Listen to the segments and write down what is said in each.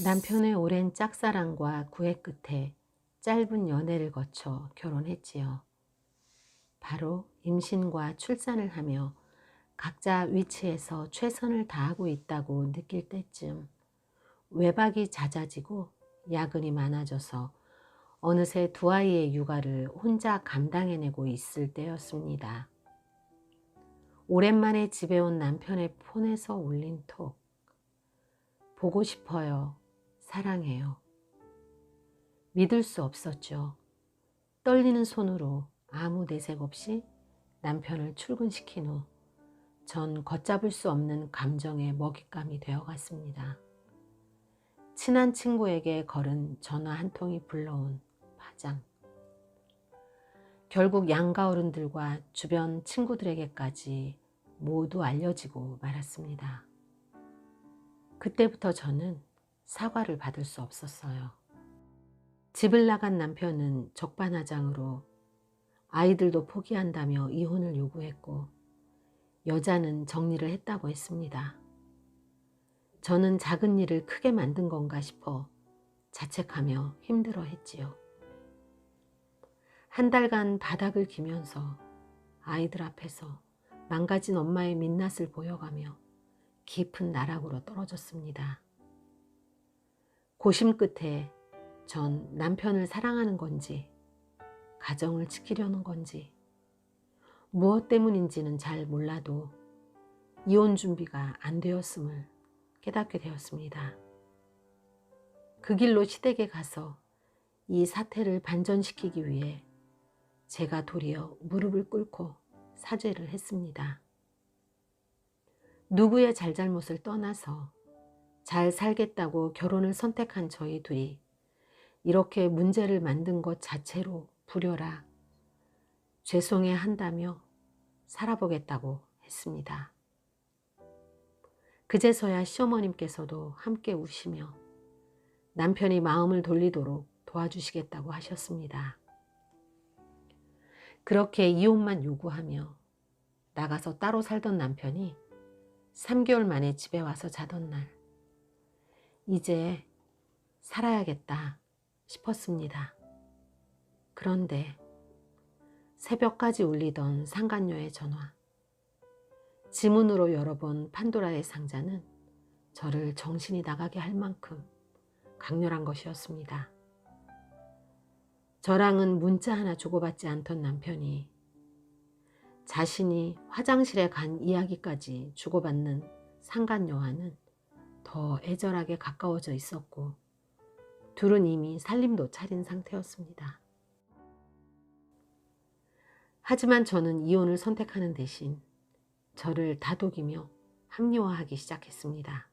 남편의 오랜 짝사랑과 구애 끝에 짧은 연애를 거쳐 결혼했지요. 바로 임신과 출산을 하며 각자 위치에서 최선을 다하고 있다고 느낄 때쯤 외박이 잦아지고 야근이 많아져서 어느새 두 아이의 육아를 혼자 감당해내고 있을 때였습니다. 오랜만에 집에 온 남편의 폰에서 울린 톡. 보고 싶어요. 사랑해요. 믿을 수 없었죠. 떨리는 손으로 아무 내색 없이 남편을 출근시킨 후 전 걷잡을 수 없는 감정의 먹잇감이 되어갔습니다. 친한 친구에게 걸은 전화 한 통이 불러온 파장. 결국 양가 어른들과 주변 친구들에게까지 모두 알려지고 말았습니다. 그때부터 저는 사과를 받을 수 없었어요. 집을 나간 남편은 적반하장으로 아이들도 포기한다며 이혼을 요구했고 여자는 정리를 했다고 했습니다. 저는 작은 일을 크게 만든 건가 싶어 자책하며 힘들어 했지요. 한 달간 바닥을 기면서 아이들 앞에서 망가진 엄마의 민낯을 보여가며 깊은 나락으로 떨어졌습니다. 고심 끝에 전 남편을 사랑하는 건지 가정을 지키려는 건지 무엇 때문인지는 잘 몰라도 이혼 준비가 안 되었음을 깨닫게 되었습니다. 그 길로 시댁에 가서 이 사태를 반전시키기 위해 제가 도리어 무릎을 꿇고 사죄를 했습니다. 누구의 잘잘못을 떠나서 잘 살겠다고 결혼을 선택한 저희 둘이 이렇게 문제를 만든 것 자체로 불효라 죄송해 한다며 살아보겠다고 했습니다. 그제서야 시어머님께서도 함께 우시며 남편이 마음을 돌리도록 도와주시겠다고 하셨습니다. 그렇게 이혼만 요구하며 나가서 따로 살던 남편이 3개월 만에 집에 와서 자던 날 이제 살아야겠다 싶었습니다. 그런데 새벽까지 울리던 상간녀의 전화 지문으로 열어본 판도라의 상자는 저를 정신이 나가게 할 만큼 강렬한 것이었습니다. 저랑은 문자 하나 주고받지 않던 남편이 자신이 화장실에 간 이야기까지 주고받는 상간녀와는 더 애절하게 가까워져 있었고 둘은 이미 살림도 차린 상태였습니다. 하지만 저는 이혼을 선택하는 대신 저를 다독이며 합리화하기 시작했습니다.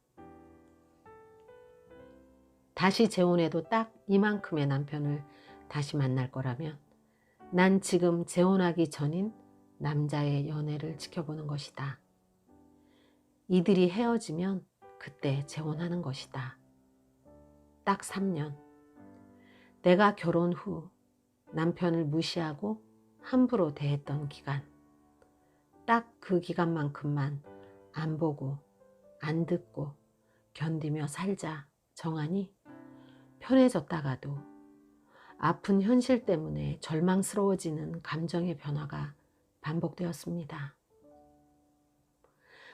다시 재혼해도 딱 이만큼의 남편을 다시 만날 거라면 난 지금 재혼하기 전인 남자의 연애를 지켜보는 것이다. 이들이 헤어지면 그때 재혼하는 것이다. 딱 3년. 내가 결혼 후 남편을 무시하고 함부로 대했던 기간. 딱 그 기간만큼만 안 보고 안 듣고 견디며 살자 정하니 편해졌다가도 아픈 현실 때문에 절망스러워지는 감정의 변화가 반복되었습니다.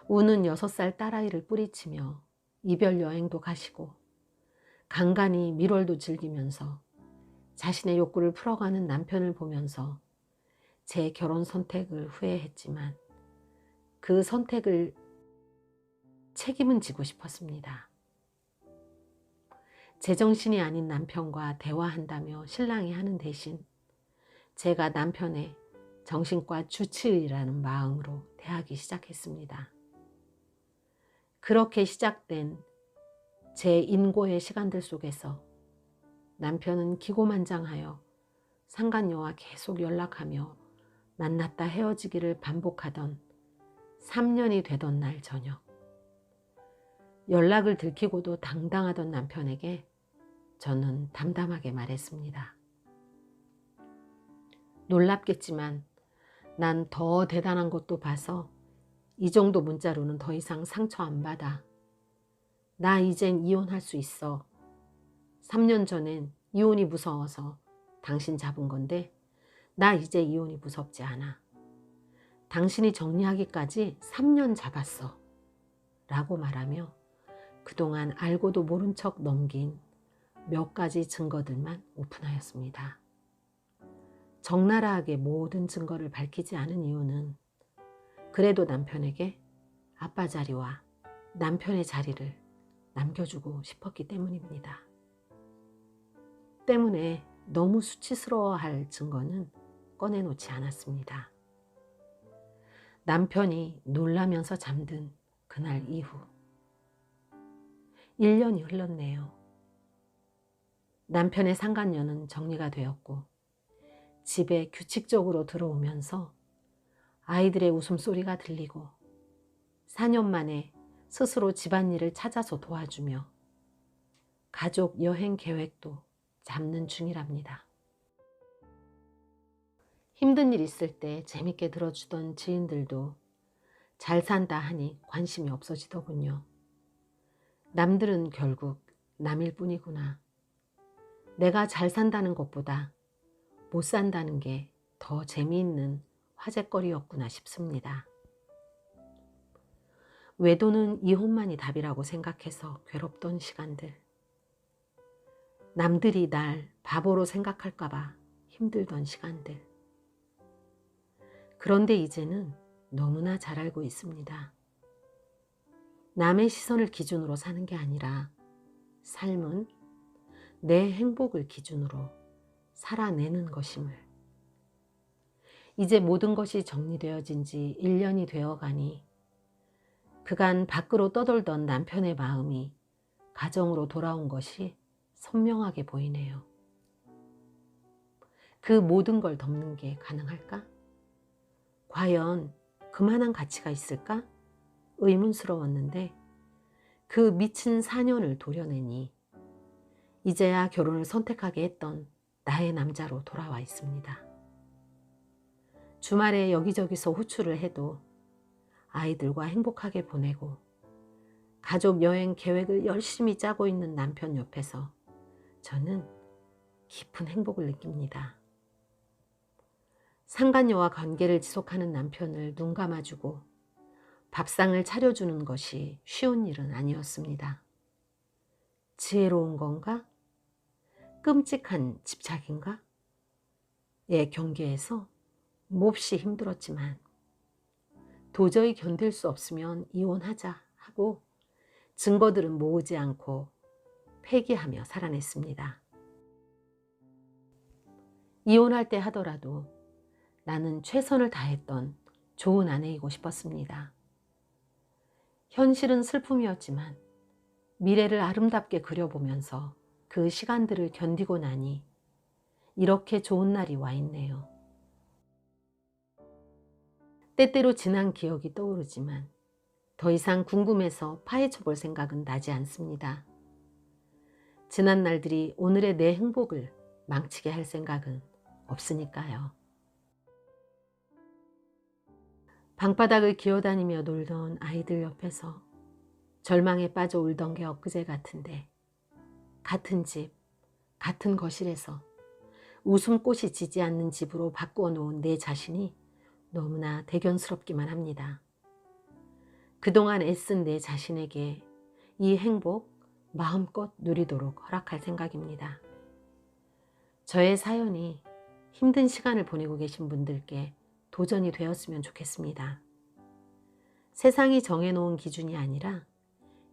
우는 6살 딸아이를 뿌리치며 이별 여행도 가시고 간간히 밀월도 즐기면서 자신의 욕구를 풀어가는 남편을 보면서 제 결혼 선택을 후회했지만 그 선택을 책임은 지고 싶었습니다. 제정신이 아닌 남편과 대화한다며 신랑이 하는 대신 제가 남편의 정신과 주치의라는 마음으로 대하기 시작했습니다. 그렇게 시작된 제 인고의 시간들 속에서 남편은 기고만장하여 상간녀와 계속 연락하며 만났다 헤어지기를 반복하던 3년이 되던 날 저녁 연락을 들키고도 당당하던 남편에게 저는 담담하게 말했습니다. 놀랍겠지만 난 더 대단한 것도 봐서 이 정도 문자로는 더 이상 상처 안 받아. 나 이젠 이혼할 수 있어. 3년 전엔 이혼이 무서워서 당신 잡은 건데 나 이제 이혼이 무섭지 않아. 당신이 정리하기까지 3년 잡았어. 라고 말하며 그동안 알고도 모른 척 넘긴 몇 가지 증거들만 오픈하였습니다. 적나라하게 모든 증거를 밝히지 않은 이유는 그래도 남편에게 아빠 자리와 남편의 자리를 남겨주고 싶었기 때문입니다. 때문에 너무 수치스러워할 증거는 꺼내놓지 않았습니다. 남편이 놀라면서 잠든 그날 이후 1년이 흘렀네요. 남편의 상간녀는 정리가 되었고 집에 규칙적으로 들어오면서 아이들의 웃음소리가 들리고 4년 만에 스스로 집안일을 찾아서 도와주며 가족 여행 계획도 잡는 중이랍니다. 힘든 일 있을 때 재밌게 들어주던 지인들도 잘 산다 하니 관심이 없어지더군요. 남들은 결국 남일 뿐이구나. 내가 잘 산다는 것보다 못 산다는 게 더 재미있는 화제거리였구나 싶습니다. 외도는 이혼만이 답이라고 생각해서 괴롭던 시간들. 남들이 날 바보로 생각할까봐 힘들던 시간들. 그런데 이제는 너무나 잘 알고 있습니다. 남의 시선을 기준으로 사는 게 아니라 삶은 내 행복을 기준으로 살아내는 것임을. 이제 모든 것이 정리되어진 지 1년이 되어 가니 그간 밖으로 떠돌던 남편의 마음이 가정으로 돌아온 것이 선명하게 보이네요. 그 모든 걸 덮는 게 가능할까? 과연 그만한 가치가 있을까? 의문스러웠는데 그 미친 4년을 도려내니 이제야 결혼을 선택하게 했던 나의 남자로 돌아와 있습니다. 주말에 여기저기서 호출을 해도 아이들과 행복하게 보내고 가족 여행 계획을 열심히 짜고 있는 남편 옆에서 저는 깊은 행복을 느낍니다. 상간녀와 관계를 지속하는 남편을 눈 감아주고 밥상을 차려주는 것이 쉬운 일은 아니었습니다. 지혜로운 건가? 끔찍한 집착인가? 의 경계에서 몹시 힘들었지만 도저히 견딜 수 없으면 이혼하자 하고 증거들은 모으지 않고 폐기하며 살아냈습니다. 이혼할 때 하더라도 나는 최선을 다했던 좋은 아내이고 싶었습니다. 현실은 슬픔이었지만 미래를 아름답게 그려보면서 그 시간들을 견디고 나니 이렇게 좋은 날이 와 있네요. 때때로 지난 기억이 떠오르지만 더 이상 궁금해서 파헤쳐 볼 생각은 나지 않습니다. 지난 날들이 오늘의 내 행복을 망치게 할 생각은 없으니까요. 방바닥을 기어다니며 놀던 아이들 옆에서 절망에 빠져 울던 게 엊그제 같은데 같은 집, 같은 거실에서 웃음꽃이 지지 않는 집으로 바꾸어 놓은 내 자신이 너무나 대견스럽기만 합니다. 그동안 애쓴 내 자신에게 이 행복 마음껏 누리도록 허락할 생각입니다. 저의 사연이 힘든 시간을 보내고 계신 분들께 도전이 되었으면 좋겠습니다. 세상이 정해놓은 기준이 아니라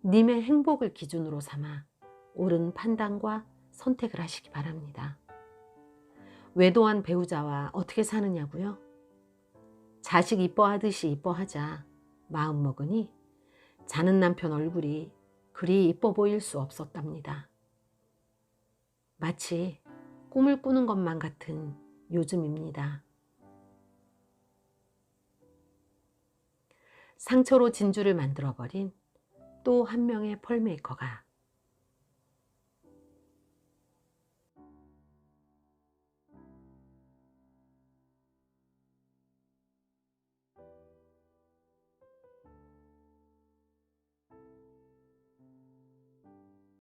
님의 행복을 기준으로 삼아 옳은 판단과 선택을 하시기 바랍니다. 외도한 배우자와 어떻게 사느냐고요? 자식 이뻐하듯이 이뻐하자 마음 먹으니 자는 남편 얼굴이 그리 이뻐 보일 수 없었답니다. 마치 꿈을 꾸는 것만 같은 요즘입니다. 상처로 진주를 만들어버린 또 한 명의 펄메이커가